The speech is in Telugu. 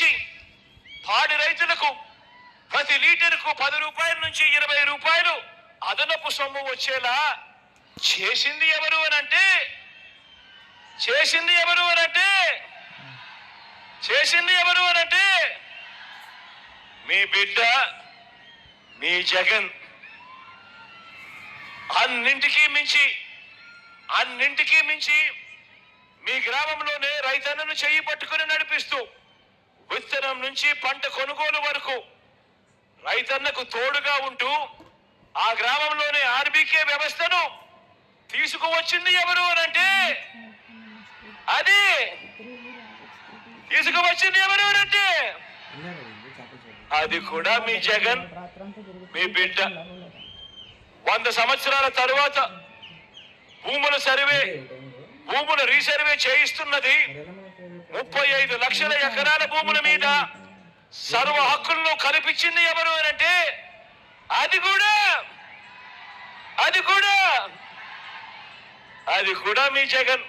ఇచ్చి పాడి రైతులకు ప్రతి లీటర్కు పది రూపాయల నుంచి ఇరవై రూపాయలు అదనపు సొమ్ము వచ్చేలా చేసింది ఎవరు అని అంటే చేసింది ఎవరు అని అంటే చేసింది ఎవరు అని అంటే మీ బిడ్డ మీ జగన్. అన్నింటికీ మించి అన్నింటికీ మించి మీ గ్రామంలోనే రైతన్నను చెయ్యి పట్టుకుని నడిపిస్తూ విత్తనం నుంచి పంట కొనుగోలు వరకు రైతన్నకు తోడుగా ఉంటూ ఆ గ్రామంలోనే ఆర్బీకే వ్యవస్థను తీసుకువచ్చింది ఎవరు అని అంటే అది తీసుకువచ్చింది ఎవరు అని అంటే అది కూడా మీ జగన్ మీ బిడ్డ. వంద సంవత్సరాల తరువాత భూముల సర్వే భూముల రీసర్వే చేయిస్తున్నది. ముప్పై ఐదు లక్షల ఎకరాల భూముల మీద సర్వ హక్కులను కల్పించింది ఎవరు అని అంటే అది కూడా అది కూడా అది కూడా మీ జగన్.